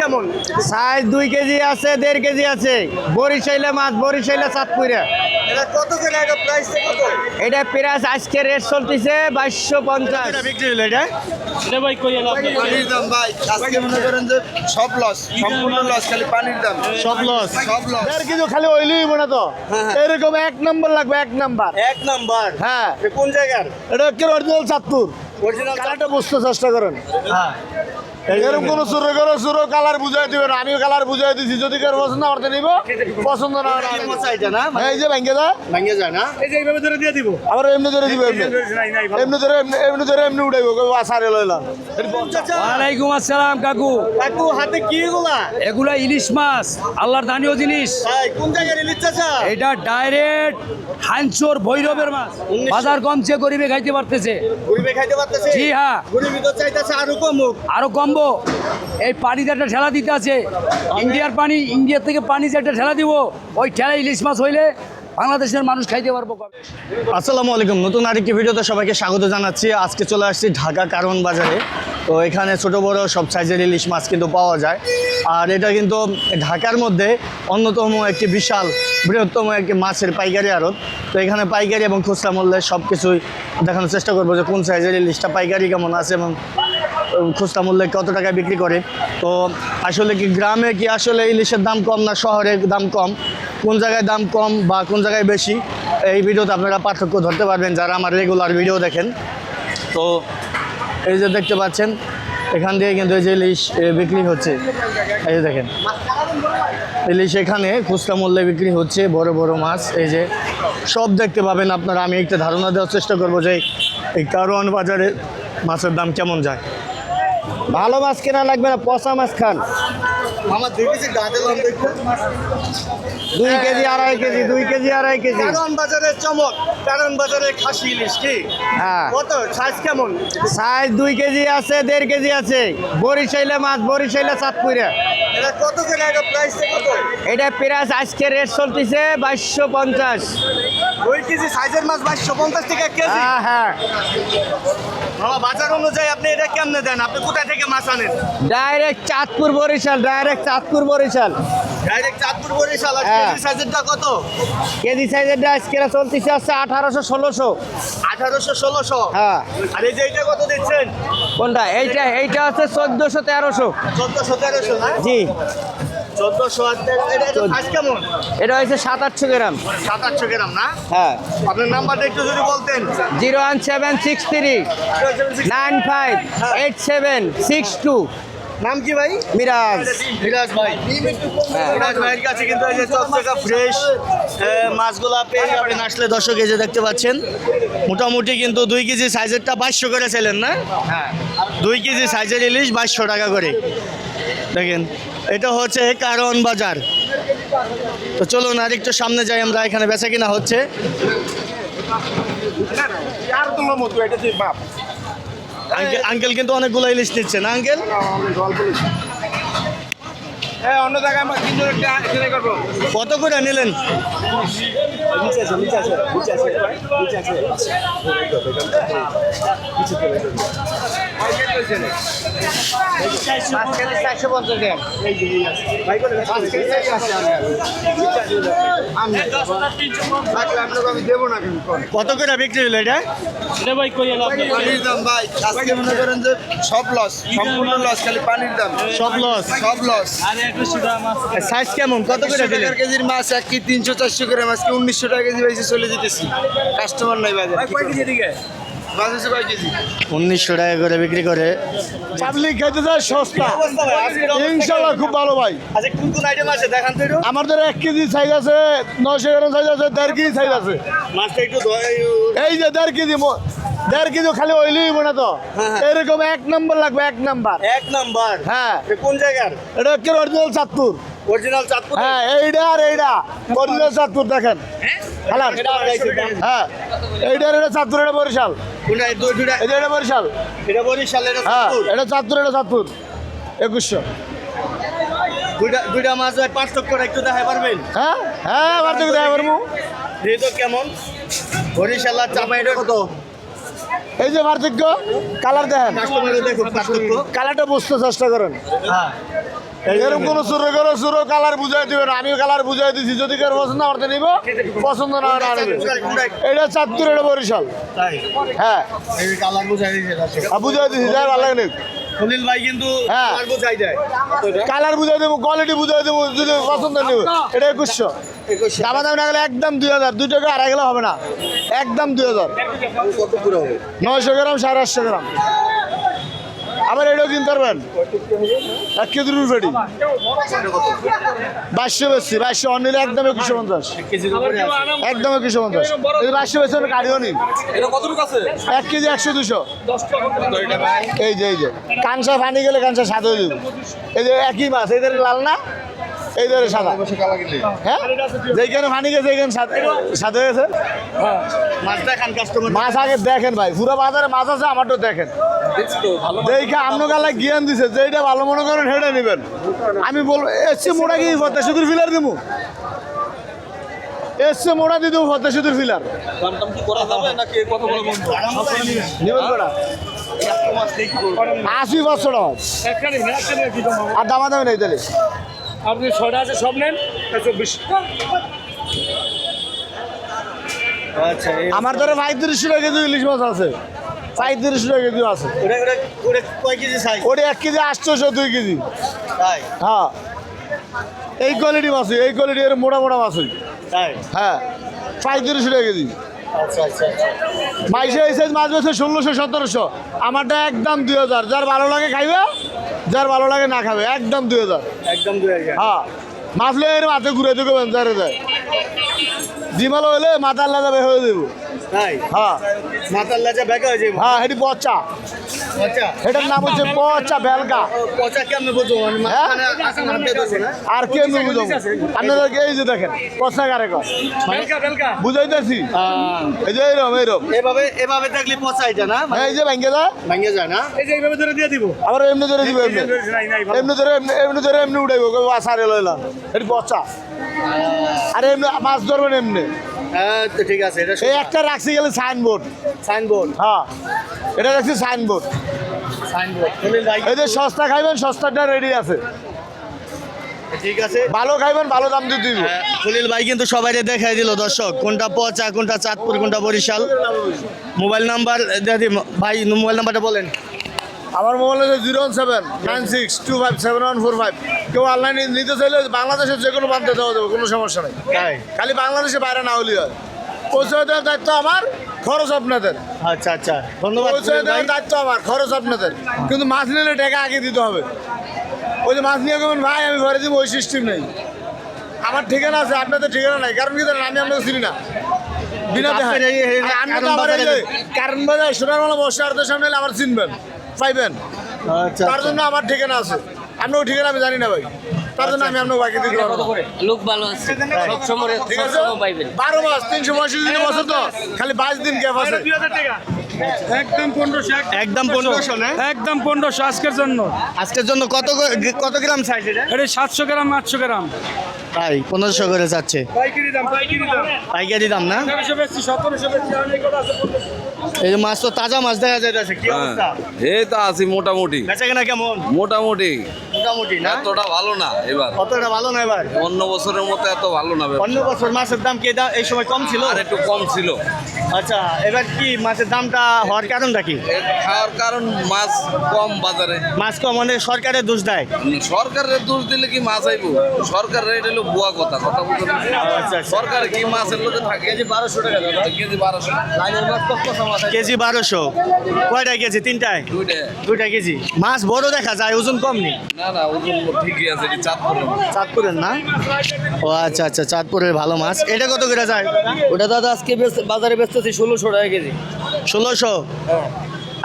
কেমন? সাইজ দুই কেজি আছে দেড় কেজি আছে। বরিশাইলে মাছ বরিশাইলে চাঁদপুরে। এটা কত করে এটা প্রাইস কত? এটা প্রাইস আজকে রেট চলতেছে বাইশশো পঞ্চাশ। বিক্রি হলো এটা? পানির দাম ভাই আজকে মনে করেন যে সব লস সম্পূর্ণ লস খালি পানির দাম। সব লস সব লস দেড় কেজি খালি ওইলি না তো? এরকম এক নম্বর লাগবে এক নাম্বার এক নাম্বার হ্যাঁ। এ কোন জায়গার? এটা অরিজিনাল চাঁদপুর। অরিজিনাল কালারটা বুঝতে চেষ্টা করেন। হ্যাঁ। এরকম কোন সুরে করো সুরো কালার বুঝাই দিবে না। আমিও কালার বুঝাই দিছি। যদি কেউ পছন্দ করতে নিব। পছন্দ না এই যে ভেঙে যায় না এই যে এইভাবে ধরে দিয়ে দিব। আবার এমনি ধরে দিব এমনি। ধরে এমনি ধরে এমনি উঠাইবো। লইলাম ওয়ালাইকুম আসসালাম কাকু। কাকু হাতে কি এগুলা? এগুলা ইলিশ মাছ আল্লাহর দানীয় জিনিস। কোন জায়গার ইলিশ চাচা? এটা ডাইরেক্ট হাঞ্চর ভৈরবের মাছ। বাজার কমছে গরিবে খাইতে পারতেছে। গরিবে খাইতে পারতেছে? জি হ্যাঁ। গরিবি তো চাইতেছে আরও কমুক। আরও কমবো। এই পানিতে একটা ঠেলা দিতে আছে। ইন্ডিয়ার পানি ইন্ডিয়ার থেকে পানি যে একটা ঠেলা দিব ওই ঠেলা ইলিশ মাছ হইলে বাংলাদেশের মানুষ খাইতে পারব আসসালামু আলাইকুম। নতুন আরেকটি ভিডিওতে সবাইকে স্বাগত জানাচ্ছি। আজকে চলে আসছি ঢাকা কারণ বাজারে। তো এখানে ছোট বড় সব সাইজের ইলিশ মাছ কিন্তু পাওয়া যায়। আর এটা কিন্তু ঢাকার মধ্যে অন্যতম একটি বিশাল, বৃহত্তম একটি মাছের পাইকারি আড়ত। তো এখানে পাইকারি এবং খুচরা মূল্যে সব কিছুই দেখানোর চেষ্টা করব যে কোন সাইজের ইলিশটা পাইকারি কেমন আছে এবং খুচরা মূল্যে কত টাকায় বিক্রি করে। তো আসলে কি গ্রামে কি আসলে ইলিশের দাম কম না শহরে দাম কম? কোন জায়গায় দাম কম বা কোন জায়গায় বেশি? এই ভিডিওতে আপনারা পার্থক্য ধরতে পারবেন যারা আমার রেগুলার ভিডিও দেখেন। তো এই যে দেখতে পাচ্ছেন এখান দিয়ে কিন্তু এই যে ইলিশ বিক্রি হচ্ছে। এই যে দেখেন ইলিশ এখানে খুচরা মূল্যে বিক্রি হচ্ছে বড় বড় মাছ এই যে। সব দেখতে পাবেন আপনারা আমি একটা ধারণা দেওয়ার চেষ্টা করব যে এই কারওয়ান বাজারে মাছের দাম কেমন যায়। ভালো মাছ কেনা লাগবে না পচা মাছ খান। আমার দেখেছি গাঁদে দুই কেজি আড়াই কেজি দুই কেজি আড়াই কেজি। কারণ বাজারের চমক কারণ বাজারের খাসি ইলিশ কি? হ্যাঁ। কত? সাইজ কেমন? সাইজ দুই কেজি আছে দেড় কেজি আছে। বরিশাইলে মাছ বরিশাইলে চাঁদপুরে। এটা কত করে এটা প্রাইস কত? এটা প্রাইস আজকে রেট চলতেছে বাইশশো পঞ্চাশ। দুই কেজি সাইজের মাছ বাইশশো পঞ্চাশ টাকা কেজি? হ্যাঁ হ্যাঁ। মামা বাজার অনুযায়ী আপনি এটা কেমনে দেন? আপনি কোথায় থেকে মাছ আনেন? Direct Chandpur Barishal direct Chandpur Barishal. Direct Chandpur Barishal হ্যাঁ। কেজি সাইজেরটা কত? কেজি সাইজের আজকে চলতেছে আছে আঠারোশো ষোলোশো। আঠারোশো ষোলোশো? হ্যাঁ। আর এই যে এটা কত দিচ্ছেন? কোনটা? এইটা এইটা আছে চোদ্দোশো তেরোশো। চোদ্দশো তেরোশো জি। এটা হয়েছে সাত আটশো গ্রাম। সাত আটশো গ্রাম না? হ্যাঁ। আপনার নাম্বারটা একটু যদি বলতেন। Zero one seven six three nine five eight seven six two. নাম কি ভাই? মিরাজ। মিরাজ ভাই। মিরাজ ভাইয়ের কাছে কিন্তু এই যে চকচকা ফ্রেশ মাছগুলা পেয়ে যাবেন। আসলে দর্শক এই যে দেখতে পাচ্ছেন মোটামুটি কিন্তু দুই কেজি সাইজেরটা বাইশশো করে ছিলেন না? হ্যাঁ। দুই কেজি সাইজের ইলিশ বাইশশো টাকা করে। দেখেন এটা হচ্ছে কারণ বাজার। তো চলুন আর একটু সামনে যাই আমরা এখানে বেচা কিনা হচ্ছে। আঙ্কেল আঙ্কেল কিন্তু অনেকগুলো ইলিশ নিচ্ছেন। আঙ্কেল? হ্যাঁ অন্য জায়গায় কত করে নিলেন? নিচে চারশো আমি দেবো না কিন্তু কত করে বিক্রি হলো এটা পানির দাম ভাই আজকে মনে করেন যে সব লস সম্পূর্ণ লস খালি পানির দাম। সব লস সব লস সাইজ কেমন? কত করে টাকার দিলেন? কেজির মাছ এক কি তিনশো চারশো গ্রাম আজকে উনিশশো টাকা কেজি বেশি চলে যেতেছি। কাস্টমার নাই বাজার উনিশশো টাকা করে বিক্রি করে। পাবলিক খাইতে যায় সস্তা। ইনশাল্লাহ খুব ভালো ভাই। আচ্ছা কোন কোন আইটেম আছে? দেখান তো একটু। আমাদের এক কেজি সাইজ আছে নশো গ্রাম সাইজ আছে দেড় কেজি সাইজ আছে। এই যে দেড় কেজি ম- দেড় কেজি খালি ওইলি না তো? এরকম এক নম্বর লাগবে এক নাম্বার এক নাম্বার হ্যাঁ। কোন জায়গার? এটা হচ্ছে অরিজিনাল চাঁদপুর। অরিজিনাল চাঁদপুর হ্যাঁ এইটা আর এইটা অরিজিনাল চাঁদপুর দেখেন। এটা দাম। হ্যাঁ। এইটা আর এটা চাঁদপুর এটা বরিশাল। কোনটা? এই দুই- দুইটা। এটা বরিশাল। এটা বরিশাল এটা হ্যাঁ চাঁদপুর। এটা চাঁদপুর এটা চাঁদপুর। একুশশো। দুইটা দুইটা মাছ ভাই পার্থক্য একটু দেখাই পারবেন? হ্যাঁ হ্যাঁ আমার থেকে দেখা পারব। যেহেতু কেমন? বরিশাল আর চাপা এটা কত? এই যে পার্থক্য কালার দেখেন। কাস্টমারে দেখুন পার্থক্য। কালারটা বুঝতে চেষ্টা করেন। হ্যাঁ। এরকম কোনো চুরো করো চুরো কালার বুঝাই দিবে না আমিও কালার বুঝাই দিছি। যদি কার পছন্দ আমার নিব। পছন্দ না না এটা চাঁদপুর এটা বরিশাল। হ্যাঁ। কালার বুঝাই দিছি যাই ভালো লাগে খলিল ভাই কিন্তু হ্যাঁ। কালার বুঝাই দেয়। কালার বুঝাই দেবো কোয়ালিটি বুঝাই দেবো যদি পছন্দ নিব। এটা একুশশো। দামা দাম না গেলে একদম দুই হাজার। দুই টাকা আড়াই গেলে হবে না। একদম দুই হাজার। নয়শো গ্রাম সাড়ে আটশো গ্রাম। আবার এটাও কিনতে পারবেন? এক কেজি রুল ফেটি বাইশশো বেশি বাইশশো অনিলে একদম একুশশো পঞ্চাশ। একদম একুশশো পঞ্চাশ। বাইশশো বেশি আমি নিন এক কেজি একশো দুশো। এই যে এই যে। কাঞ্চা ফানি গেলে হয়ে যাবে এই যে একই মাছ, এদের লাল না? এই ধরে সাদা। হ্যাঁ? যেখানে পানি গেছে এইখানে হয়ে খান কাস্টমার মাছ আগে দেখেন ভাই পুরো বাজারে মাছ আছে আমারটাও দেখেন। দেখে আপনি গালা জ্ঞান দিছে যেটা ভালো মনে করেন সেটা নেবেন। আমি বলব এসছে মোড়া কি ফতে সুদূর ফিলার দিমু? এসছে মোড়া দিয়ে দেবো ফতে সুদূর ফিলার আশি বছর আর দামা দামি নেই তাহলে। আপনি ছটা আছে সব নেন। চব্বিশ। আচ্ছা আমার ধরে পঁয়ত্রিশ টাকা কেজি ইলিশ মাছ আছে। পঁয়ত্রিশ টাকা কেজি আছে। ওটা এক কেজি আটশোশো দুই কেজি। হ্যাঁ। এই কোয়ালিটি মাছ এই কোয়ালিটি এর মোটা মোটা মাছ হয়। হ্যাঁ। পঁয়ত্রিশ টাকা কেজি। আচ্ছা আচ্ছা বাইশে এই সাইজ মাছ বেছে ষোলোশো সতেরোশো। আমারটা একদম দুই হাজার। যার ভালো লাগে খাইবে যার ভালো লাগে না খাবে একদম দুই হাজার একদম দুই হাজার হ্যাঁ মাছ এর মাথে ঘুরে দেবো বেঞ্চারে যায়। ডিমালো হলে মাথার লাজা বের হয়ে দেবো তাই? হ্যাঁ। মাথার লাজা বেকা হয়ে যাবে হ্যাঁ এটি পচা। এটার নাম হচ্ছে পচা বেলকা ও, পচা কেমনে বুঝব? মানে হ্যাঁ? মানে বেঁধেছে না। আর কে বুঝাবো? আপনাদেরকে এই যে দেখেন পচা কারে বুঝাইতেছি? এই যে এইরকম এইরকম। এভাবে এভাবে দেখলে পচা এটা না? মানে এই যে যায়। ভেঙে যায় না? আবার এমনি ধরে দিব এমনি। এমনি ধরে এমনি এমনি ধরে এমনি উঠাইব আসারে লইলাম এটি পচা। আর এমনি মাছ ধরবেন এমনি। হ্যাঁ তো ঠিক আছে এটা একটা রাখছি গেলে সাইনবোর্ড। সাইনবোর্ড। হ্যাঁ এটা রাখছি সাইনবোর্ড। সাইনবোর্ড। এই যে সস্তা খাইবেন সস্তাটা রেডি আছে। ঠিক আছে। ভালো খাইবেন ভালো দাম দিয়ে দিব। হ্যাঁ, খলিল ভাই কিন্তু সবাই দেখাই দিল দর্শক। কোনটা পচা কোনটা চাঁদপুর কোনটা বরিশাল? মোবাইল নাম্বার দাদি ভাই মোবাইল নাম্বারটা বলেন। আমার মোবাইল হচ্ছে zero one seven nine six two five seven one four five. কেউ অনলাইনে নিতে চাইলে বাংলাদেশের যে কোনো প্রান্তে দেওয়া যাবে কোনো সমস্যা নেই। খালি বাংলাদেশে বাইরে না হলেই হয়। পৌঁছে দেওয়ার দায়িত্ব আমার খরচ আপনাদের। আচ্ছা আচ্ছা ধন্যবাদ পৌঁছে দেওয়ার দায়িত্ব আমার খরচ আপনাদের। কিন্তু মাছ নিলে টাকা আগে দিতে হবে। ওই যে মাছ নিয়ে গেবেন ভাই আমি ঘরে দিব ওই সিস্টেম নেই। আমার ঠিকানা আছে আপনাদের ঠিকানা নাই। কারণ কি আমি আপনাকে চিনি না। বিনা আমি তো আমার কারণ বাজার সোনারমালা বসে আর্ধের সামনে আমার চিনবেন পাইবেন। আচ্ছা তার জন্য আমার ঠিকানা আছে। আপনার ঠিকানা আমি জানি না ভাই। তার জন্য আমি আপনাকে বাকি দিতে পারব। লোক ভালো আছে। সবসময় ঠিক আছে? পাইবেন। বারো মাস তিনশো পঁয়ষট্টি দিন বছর তো। খালি বাইশ দিন গ্যাপ আছে। একদম পনেরোশো একদম পনেরোশো একদম পনেরোশো আজকের জন্য। আজকের জন্য কত কত গ্রাম সাইজ এটা? সাতশো গ্রাম আটশো গ্রাম। তাই পনেরোশো করে যাচ্ছে। পাইকারি দাম পাইকারি দাম। পাইকারি দাম না? বেশি সতেরোশো বেশি এই যে মাছ তো তাজা মাছ দেখা যাইতেছে কি অবস্থা? এই তো আছি মোটামুটি। বেঁচে কেনা কেমন? মোটামুটি। মোটামুটি না? এতটা ভালো না এবার। কতটা ভালো না এবার? অন্য বছরের মতো এত ভালো না অন্য বছর মাছের দাম কি এই সময় কম ছিল? আর একটু কম ছিল। আচ্ছা এবার কি মাছের দামটা হওয়ার কারণটা কি? খাওয়ার কারণ মাছ কম বাজারে। মাছ কম মানে সরকারের দোষ দেয়? সরকারের দোষ দিলে কি মাছ আইব? সরকার রেট হলো বুয়া কথা কথা বলতে আচ্ছা। সরকার কি মাছের লোকে থাকে? কেজি বারোশো টাকা কেজি বারোশো। কেজি বারোশো। কয়টা কেজি? তিনটায়? দুইটা। দুইটা কেজি। মাছ বড় দেখা যায় ওজন কম নেই না না ওজন ঠিকই আছে চাঁদপুরের চাঁদপুরের না? ও আচ্ছা আচ্ছা চাঁদপুরের ভালো মাছ। এটা কত করে যায়? ওটা দাদা আজকে বেচ- বাজারে বেচতেছি ষোলোশো টাকা কেজি। ষোলোশো?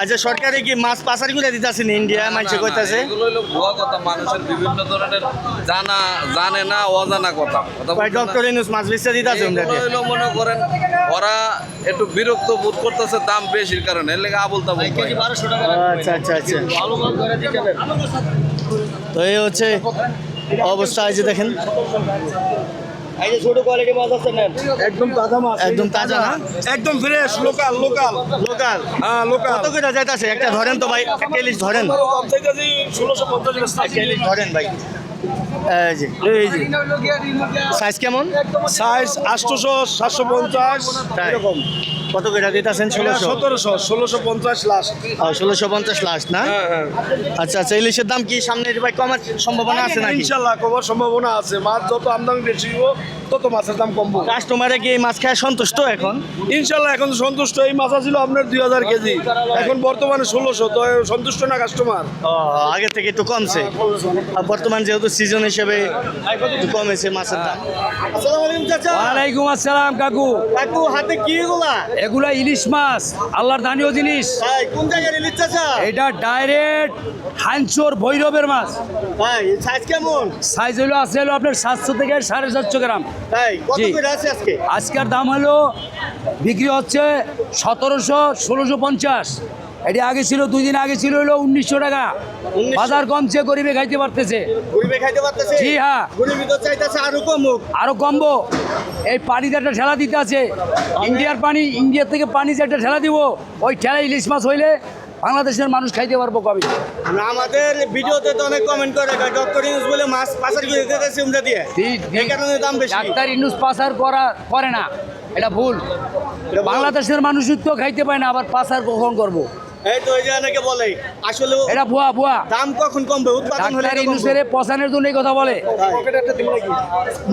আচ্ছা সরকারে কি মাছ পাচার করে দিতেছে ইন্ডিয়া না, মানুষে কইতাছে? এগুলো হলো ভুয়া কথা মানুষের বিভিন্ন ধরনের জানা জানে না অজানা কথা। ভাই ডক্টর ইনুস মাছ বেচতে দিতেছে এগুলো মনে করেন ওরা একটু বিরক্ত বোধ করতেছে দাম বেশির কারণে। এর লেগে আবল তাবল কয়। আচ্ছা আচ্ছা আচ্ছা। তো এই হচ্ছে অবস্থা এই যে দেখেন। এই যে ছোট কোয়ালিটি মাছ আছে নেন। একদম তাজা মাছ। একদম তাজা না? একদম ফ্রেশ লোকাল লোকাল লোকাল হ্যাঁ লোকাল কত করে যাইতাছে? একটা ধরেন তো ভাই একটা ইলিশ ধরেন। ষোলোশো পঞ্চাশ একটা ইলিশ ধরেন ভাই। এই যে এই যে। সাইজ কেমন? সাইজ আটশোশো সাতশো পঞ্চাশ। এরকম। কত করে দিতেছেন? ষোলোশো। সতেরোশো ষোলোশো পঞ্চাশ লাস্ট ষোলোশো পঞ্চাশ লাস্ট না? হ্যাঁ হ্যাঁ। আচ্ছা আচ্ছা ইলিশের দাম কি সামনে ভাই কমার সম্ভাবনা আছে নাকি? ইনশাল্লাহ কমার সম্ভাবনা আছে। মাছ যত আমদানি বেশি তত মাছের দাম কমবো। কাস্টমারে কি এই মাছ খায় সন্তুষ্ট এখন? ইনশাল্লাহ এখন সন্তুষ্ট। এই মাছ ছিল আপনার দুই হাজার কেজি। এখন বর্তমানে ষোলোশো তো সন্তুষ্ট না কাস্টমার? আগে থেকে একটু কমছে। বর্তমান যেহেতু সিজন হিসেবে একটু কমেছে মাছের দাম। আসসালামু আলাইকুম ওয়ালাইকুম আসসালাম কাকু। কাকু হাতে কি এগুলা? এগুলা ইলিশ মাছ আল্লাহর দানীয় জিনিস। ভাই কোন জায়গার ইলিশ চাচা এটা ডাইরেক্ট হাঞ্চোর ভৈরবের মাছ। ভাই সাইজ কেমন? সাইজ হলো আছে হলো আপনার সাতশো থেকে সাড়ে সাতশো গ্রাম। ভাই কত জি। করে আছে আজকে? আজকের দাম হলো বিক্রি হচ্ছে সতেরোশো ষোলোশো পঞ্চাশ। এটি আগে ছিল দুই দিন আগে ছিল হলো উনিশশো টাকা। 1900 বাজার কমছে গরিবে খাইতে পারতেছে। গরিবে খাইতে পারতেছে? জি, হ্যাঁ। গরিবি তো চাইতেছে আরও কমুক। আরও কমবো। এই পানিতে একটা ঠেলা দিতে আছে। ইন্ডিয়ার পানি ইন্ডিয়ার থেকে পানি যে একটা ঠেলা দিব ওই ঠেলা ইলিশ মাছ হইলে বাংলাদেশের মানুষ খাইতে পারব কবে? আমাদের ভিডিওতে তো অনেক কমেন্ট করে ডক্টর ইউজ বলে মাছ পাচার করে উমরা দিয়ে। এই কারণে দাম বেশি। ডাক্তার ইন্ডুস পাচার করা করে না। এটা ভুল। বাংলাদেশের মানুষ তো খাইতে পায় না আবার পাচার কখন করব। এই তো এই যে অনেকে বলে আসলে এটা ভুয়া ভুয়া। দাম কখন কমবে? উৎপাদন হলে ডাক্তার তো ইন্ডুসের কমবে। পচানের জন্য এই কথা বলে।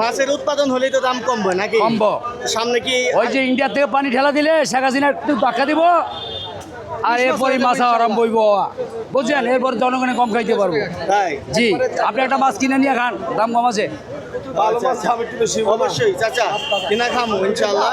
মাছের উৎপাদন হলেই তো দাম কমবে নাকি? কমবো। সামনে কি ওই যে ইন্ডিয়া থেকে পানি ঠেলা দিলে শেখ হাসিনা একটু টাকা দিব আর এরপরে মাছ আরাম বইব বুঝছেন? এরপর জনগণে কম খাইতে পারব। জি আপনি একটা মাছ কিনে নিয়ে খান দাম কম আছে। অবশ্যই চাচা। কিনা খামো ইনশাআল্লাহ